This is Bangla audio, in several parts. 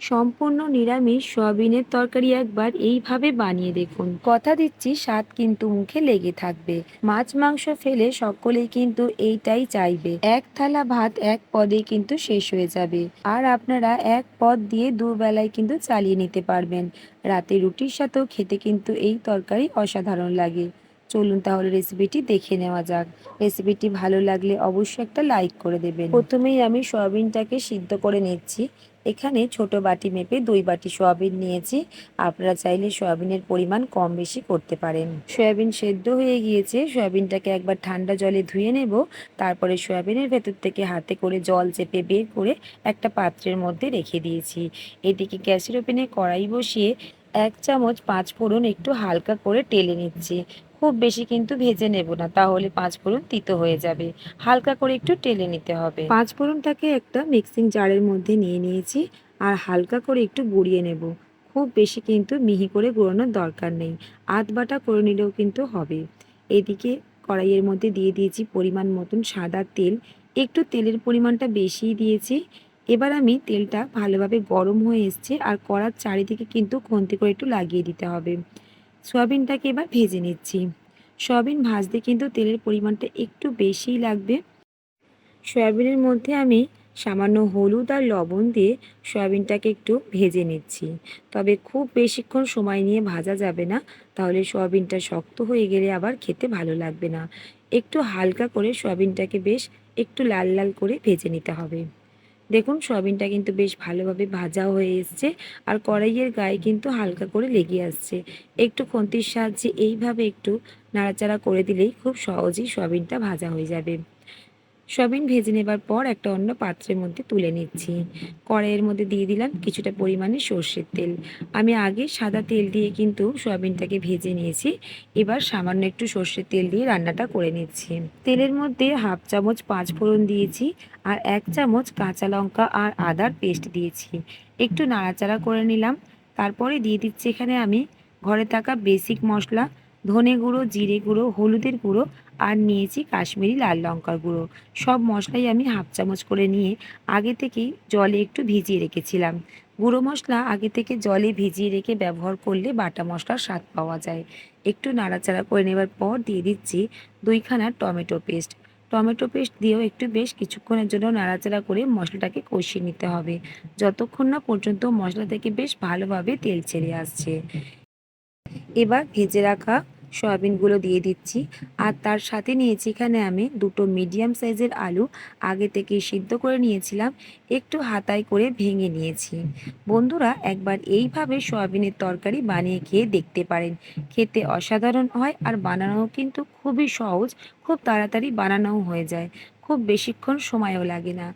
সম্পূর্ণ নিরামিষ সয়াবিনের তরকারি একবার এইভাবে বানিয়ে দেখুন। কথা দিচ্ছি, স্বাদ কিন্তু মুখে লেগে থাকবে। মাছ, মাংস ফেলে সকলেই কিন্তু এইটাই চাইবে। এক থালা ভাত এক পদে কিন্তু শেষ হয়ে যাবে। আর আপনারা এক পদ দিয়ে দুবেলায় কিন্তু চালিয়ে নিতে পারবেন। রাতে রুটির সাথেও খেতে কিন্তু এই তরকারি অসাধারণ লাগে। চলুন তাহলে রেসিপিটি দেখে নেওয়া যাক। রেসিপিটি ভালো লাগলে অবশ্যই একটা লাইক করে দেবেন। প্রথমেই আমি সয়াবিনটাকে সিদ্ধ করে নিচ্ছি। এখানে ছোট বাটি মেপে দুই বাটি সয়াবিন নিয়েছি। আপনারা চাইলে সয়াবিনের পরিমাণ কম বেশি করতে পারেন। সয়াবিন সেদ্ধ হয়ে গিয়েছে। সয়াবিনটাকে একবার ঠান্ডা জলে ধুয়ে নেব। তারপরে সয়াবিনের ভেতর থেকে হাতে করে জল চেপে বের করে একটা পাত্রের মধ্যে রেখে দিয়েছি। এদিকে গ্যাসের ওপেনে কড়াই বসিয়ে এক চামচ পাঁচ ফোড়ন একটু হালকা করে টেলে নিচ্ছি। খুব বেশি কিন্তু ভেজে নেব না, তাহলে পাঁচ ফোড়ন তিতো হয়ে যাবে। হালকা করে একটু টেলে নিতে হবে। পাঁচ ফোড়নটাকে একটা মিক্সিং জারের মধ্যে নিয়ে নিয়েছি আর হালকা করে একটু গুঁড়িয়ে নেব। খুব বেশি কিন্তু মিহি করে গুঁড়োনোর দরকার নেই, আধ বাটা করে নিলেও কিন্তু হবে। এদিকে কড়াইয়ের মধ্যে দিয়ে দিয়েছি পরিমাণ মতন সাদা তেল, একটু তেলের পরিমাণটা বেশিই দিয়েছি। এবার আমি তেলটা ভালোভাবে গরম হয়ে এসছে আর কড়ার চারিদিকে কিন্তু খন্তি করে একটু লাগিয়ে দিতে হবে। সয়াবিনটাকে এবার ভেজে নিচ্ছি। সয়াবিন ভাজতে কিন্তু তেলের পরিমাণটা একটু বেশিই লাগবে। সয়াবিনের মধ্যে আমি সামান্য হলুদ আর লবণ দিয়ে সয়াবিনটাকে একটু ভেজে নিচ্ছি। তবে খুব বেশিক্ষণ সময় নিয়ে ভাজা যাবে না, তাহলে সয়াবিনটা শক্ত হয়ে গেলে আবার খেতে ভালো লাগবে না। একটু হালকা করে সয়াবিনটাকে বেশ একটু লাল লাল করে ভেজে নিতে হবে। দেখুন, সয়াবিনটা কিন্তু বেশ ভালোভাবে ভাজা হয়ে এসছে আর কড়াইয়ের গায়ে কিন্তু হালকা করে লেগে আসছে। একটু খন্তির সাহায্যে এইভাবে একটু নাড়াচাড়া করে দিলেই খুব সহজেই সয়াবিনটা ভাজা হয়ে যাবে। সয়াবিন ভেজে নেবার পর একটা অন্য পাত্রের মধ্যে তুলে নিচ্ছি। কড়াইয়ের মধ্যে দিয়ে দিলাম কিছুটা পরিমাণে সর্ষের তেল। আমি আগে সাদা তেল দিয়ে কিন্তু সয়াবিনটাকে ভেজে নিয়েছি। এবার সামান্য একটু সর্ষের তেল দিয়ে রান্নাটা করে নিচ্ছি। তেলের মধ্যে হাফ চামচ পাঁচ ফোড়ন দিয়েছি আর এক চামচ কাঁচা লঙ্কা আর আদার পেস্ট দিয়েছি। একটু নাড়াচাড়া করে নিলাম। তারপরে দিয়ে দিচ্ছি এখানে আমি ঘরে থাকা বেসিক মশলা, ধনে গুঁড়ো, জিরে গুঁড়ো, হলুদের গুঁড়ো আর নিয়েছি কাশ্মীরি লাল লঙ্কার গুঁড়ো। সব মশলাই আমি হাফ চামচ করে নিয়ে আগে থেকেই জলে একটু ভিজিয়ে রেখেছিলাম। গুঁড়ো মশলা আগে থেকে জলে ভিজিয়ে রেখে ব্যবহার করলে বাটা মশলার স্বাদ পাওয়া যায়। একটু নাড়াচাড়া করে নেবার পর দিয়ে দিচ্ছি দুইখানা টমেটো পেস্ট। টমেটো পেস্ট দিয়েও একটু বেশ কিছুক্ষণের জন্য নাড়াচাড়া করে মশলাটাকে কষিয়ে নিতে হবে। যতক্ষণ না পর্যন্ত মশলা থেকে বেশ ভালোভাবে তেল ছেড়ে আসছে। এবার ভেজে রাখা সয়াবিনগুলো দিয়ে দিচ্ছি। আর তার সাথে নিয়েছি এখানে আমি দুটো মিডিয়াম সাইজের আলু। আগে থেকে সিদ্ধ করে নিয়েছিলাম, একটু হাতায় করে ভেঙে নিয়েছি। বন্ধুরা, একবার এইভাবে সয়াবিনের তরকারি বানিয়ে খেয়ে দেখতে পারেন। খেতে অসাধারণ হয় আর বানানো কিন্তু খুবই সহজ, খুব তাড়াতাড়ি বানানোও হয়ে যায়। খুব বেশিক্ষণ সময়ও লাগে না।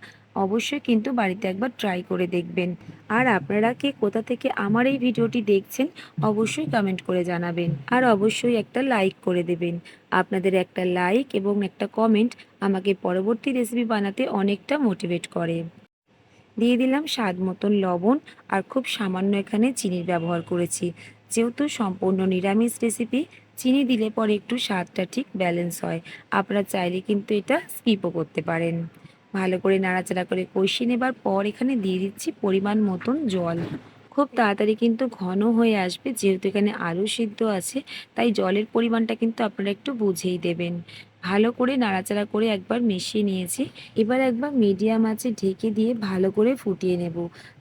অবশ্যই কিন্তু বাড়িতে একবার ট্রাই করে দেখবেন। আর আপনারা কে কোথা থেকে আমার এই ভিডিওটি দেখছেন, অবশ্যই কমেন্ট করে জানাবেন। আর অবশ্যই একটা লাইক করে দেবেন। আপনাদের একটা লাইক এবং একটা কমেন্ট আমাকে পরবর্তী রেসিপি বানাতে অনেকটা মোটিভেট করে। দিয়ে দিলাম স্বাদ মতন লবণ আর খুব সামান্য এখানে চিনির ব্যবহার করেছি। যেহেতু সম্পূর্ণ নিরামিষ রেসিপি চিনি দিলে পরে একটু স্বাদটা ঠিক ব্যালেন্স হয়। আপনারা চাইলে কিন্তু এটা স্কিপও করতে পারেন। ভালো করে নাড়াচাড়া করে কষিয়ে নেবার পর এখানে দিয়ে দিচ্ছি পরিমাণ মতন জল। খুব তাড়াতাড়ি কিন্তু ঘন হয়ে আসবে, যেহেতু এখানে আলু সিদ্ধ আছে, তাই জলের পরিমাণটা কিন্তু আপনারা একটু বুঝেই দেবেন। ভালো করে নাড়াচাড়া করে একবার মিশিয়ে নিয়েছি। এবার একবার মিডিয়াম আছে ঢেকে দিয়ে ভালো করে ফুটিয়ে নেব,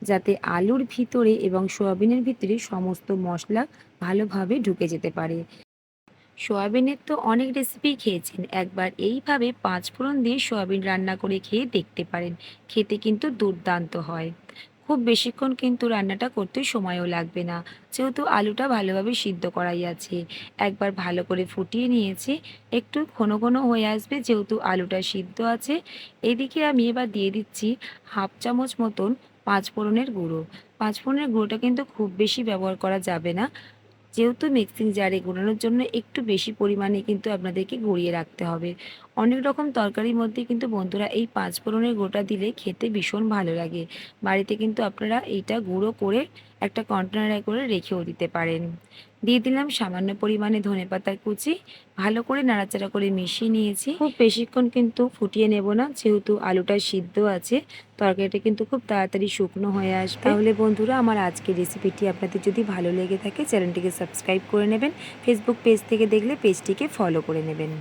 যাতে আলুর ভিতরে এবং সোয়াবিনের ভিতরে সমস্ত মশলা ভালোভাবে ঢুকে যেতে পারে। সয়াবিনের তো অনেক রেসিপি খেয়েছেন। একবার এইভাবে পাঁচ ফোড়ন দিয়ে সয়াবিন রান্না করে খেয়ে দেখতে পারেন। খেতে কিন্তু দুর্দান্ত হয়। খুব বেশিক্ষণ কিন্তু রান্নাটা করতে সময়ও লাগবে না। যেহেতু আলুটা ভালোভাবে সিদ্ধ করাই আছে। একবার ভালো করে ফুটিয়ে নিয়েছি। একটু ঘন ঘন হয়ে আসবে যেহেতু আলুটা সিদ্ধ আছে। এদিকে আমি এবার দিয়ে দিচ্ছি হাফ চামচ মতন পাঁচ ফোড়নের গুঁড়ো। পাঁচ ফোড়নের গুঁড়োটা কিন্তু খুব বেশি ব্যবহার করা যাবে না। যেহেতু মিক্সিং জারে গুঁড়ানোর জন্য একটু বেশি পরিমাণে কিন্তু আপনাদেরকে গুঁড়িয়ে রাখতে হবে। অনেক রকম তরকারির মধ্যে কিন্তু বন্ধুরা এই পাঁচ ফোড়নের গোটা দিলে খেতে ভীষণ ভালো লাগে। বাড়িতে কিন্তু আপনারা এইটা গুঁড়ো করে একটা কন্টেনারে করে রেখেও দিতে পারেন। দিয়ে দিলাম সামান্য পরিমাণে ধনেপাতার কুচি। ভালো করে নাড়াচাড়া করে মিশিয়ে নিয়েছি। খুব বেশিক্ষণ কিন্তু ফুটিয়ে নেব না যেহেতু আলুটা সিদ্ধ আছে। তরকারিটা কিন্তু খুব তাড়াতাড়ি শুকনো হয়ে আসবে। তাহলে বন্ধুরা আমার আজকের রেসিপিটি আপনাদের যদি ভালো লেগে থাকে চ্যানেলটিকে সাবস্ক্রাইব করে নেবেন। ফেসবুক পেজ থেকে দেখলে পেজটিকে ফলো করে নেবেন।